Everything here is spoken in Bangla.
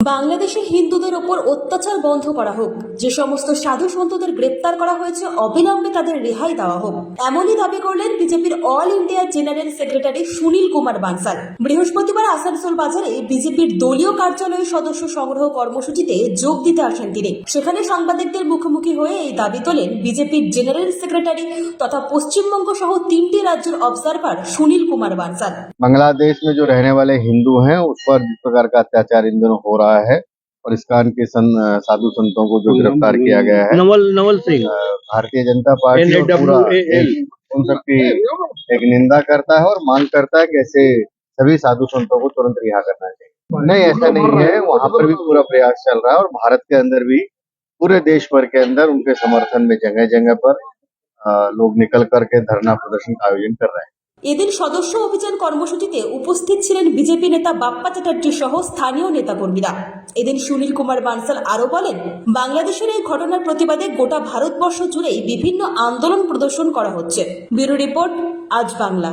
বাংলাদেশে হিন্দুদের ওপর অত্যাচার বন্ধ করা হোক যে সমস্ত সাধু সন্তদের গ্রেপ্তার করা হয়েছে অবিলম্বে তাদের রেহাই দেওয়া হোক এমনই দাবি করলেন বিজেপির all India general secretary Sunil Kumar Bansal বৃহস্পতিবার আসানসোল বাজারে বিজেপির দলীয় কার্যালয়ের সদস্য সংগ্রহ কর্মসূচিতে যোগ দিতে আসেন তিনি সেখানে সাংবাদিকদের মুখোমুখি হয়ে এই দাবি তোলেন বিজেপির জেনারেল সেক্রেটারি তথা পশ্চিমবঙ্গ সহ তিনটি রাজ্যের অবজারভার সুনীল কুমার বানসাল बांग्लादेश में जो रहने वाले हिंदू हैं उस पर जिस प्रकार का अत्याचार इन दिनों हो रहा है और इसकान के सन, साधु संतों को जो गिरफ़्तार किया गया है। नवल नवल सिंह। भारतीय जनता पार्टी और पूरा उन सबकी एक निंदा करता है और मांग करता है कि ऐसे सभी साधु संतों को तुरंत रिहा करना चाहिए। नहीं ऐसा नहीं है। वहाँ पर भी पूरा प्रयास चल रहा है और भारत के अंदर भी पूरे देश भर के अंदर उनके समर्थन में जगह जगह पर लोग निकल करके धरना प्रदर्शन का आयोजन कर रहे हैं। এদিন সদস্য অভিযান কর্মসূচিতে উপস্থিত ছিলেন বিজেপি নেতা বাপ্পা চ্যাটার্জি সহ স্থানীয় নেতাকর্মীরা। এদিন সুনীল কুমার বানসাল আরও বলেন, বাংলাদেশের এই ঘটনার প্রতিবাদে গোটা ভারতবর্ষ জুড়েই বিভিন্ন আন্দোলন প্রদর্শন করা হচ্ছে। ব্যুরো রিপোর্ট, আজ বাংলা।